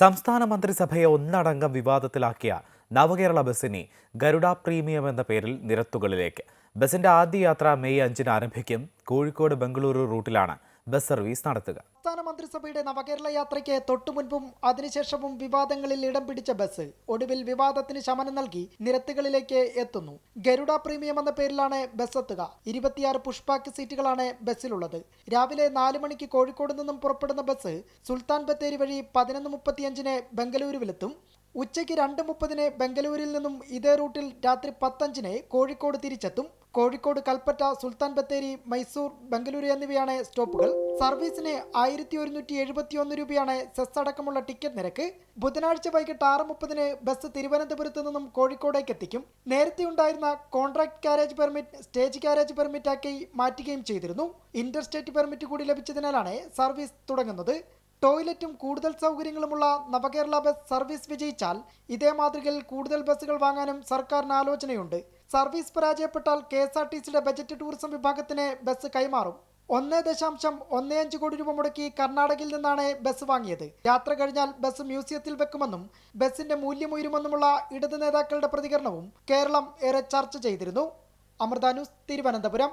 സംസ്ഥാന മന്ത്രിസഭയെ ഒന്നടങ്കം വിവാദത്തിലാക്കിയ നവകേരള ബസ്സിനെ ഗരുഡ പ്രീമിയം എന്ന പേരിൽ നിരത്തുകളിലേക്ക്. ബസിന്റെ ആദ്യ യാത്ര മെയ് അഞ്ചിന് ആരംഭിക്കും. കോഴിക്കോട് ബംഗളൂരു റൂട്ടിലാണ് ബസ് സർവീസ് നടത്തുക. സംസ്ഥാന മന്ത്രിസഭയുടെ നവകേരള യാത്രയ്ക്ക് തൊട്ടുമുൻപും അതിനുശേഷവും വിവാദങ്ങളിൽ ഇടം പിടിച്ച ബസ് ഒടുവിൽ വിവാദത്തിന് ശമനം നൽകി നിരത്തുകളിലേക്ക് എത്തുന്നു. ഗരുഡ പ്രീമിയം എന്ന പേരിലാണ് ബസ് എത്തുക. ഇരുപത്തിയാറ് പുഷ്പാക്ക് സീറ്റുകളാണ് ബസ്സിലുള്ളത്. രാവിലെ നാല് മണിക്ക് കോഴിക്കോട് നിന്നും പുറപ്പെടുന്ന ബസ് സുൽത്താൻ ബത്തേരി വഴി പതിനൊന്ന് മുപ്പത്തിയഞ്ചിന് ബംഗളൂരുവിലെത്തും. ഉച്ചയ്ക്ക് രണ്ട് മുപ്പതിന് ബംഗളൂരിൽ നിന്നും ഇതേ റൂട്ടിൽ രാത്രി പത്തഞ്ചിന് കോഴിക്കോട് തിരിച്ചെത്തും. കോഴിക്കോട് കൽപ്പറ്റ സുൽത്താൻ ബത്തേരി മൈസൂർ ബംഗളൂരു എന്നിവയാണ് സ്റ്റോപ്പുകൾ. സർവീസിന് ആയിരത്തി ഒരുന്നൂറ്റി എഴുപത്തി ഒന്ന് രൂപയാണ് സെസ് അടക്കമുള്ള ടിക്കറ്റ് നിരക്ക്. ബുധനാഴ്ച വൈകിട്ട് ആറ് മുപ്പതിന് ബസ് തിരുവനന്തപുരത്ത് നിന്നും കോഴിക്കോടേക്ക് എത്തിക്കും. നേരത്തെ ഉണ്ടായിരുന്ന contract carriage permit stage carriage പെർമിറ്റാക്കി മാറ്റുകയും ചെയ്തിരുന്നു. ഇന്റർസ്റ്റേറ്റ് പെർമിറ്റ് കൂടി ലഭിച്ചതിനാലാണ് സർവീസ് തുടങ്ങുന്നത്. ടോയ്ലറ്റും കൂടുതൽ സൗകര്യങ്ങളുമുള്ള നവകേരള ബസ് സർവീസ് വിജയിച്ചാൽ ഇതേ മാതൃകയിൽ കൂടുതൽ ബസ്സുകൾ വാങ്ങാനും സർക്കാരിന് ആലോചനയുണ്ട്. സർവീസ് പരാജയപ്പെട്ടാൽ കെ എസ് ആർ ടി സിയുടെ ബജറ്റ് ടൂറിസം വിഭാഗത്തിന് ബസ് കൈമാറും. ഒന്ന് ദശാംശം ഒന്ന് അഞ്ച് കോടി രൂപ മുടക്കി കർണാടകയിൽ നിന്നാണ് ബസ് വാങ്ങിയത്. യാത്ര കഴിഞ്ഞാൽ ബസ് മ്യൂസിയത്തിൽ വെക്കുമെന്നും ബസിന്റെ മൂല്യം ഉയരുമെന്നുമുള്ള ഇടത് നേതാക്കളുടെ പ്രതികരണവും കേരളം ഏറെ ചർച്ച ചെയ്തിരുന്നു. അമൃത ന്യൂസ് തിരുവനന്തപുരം.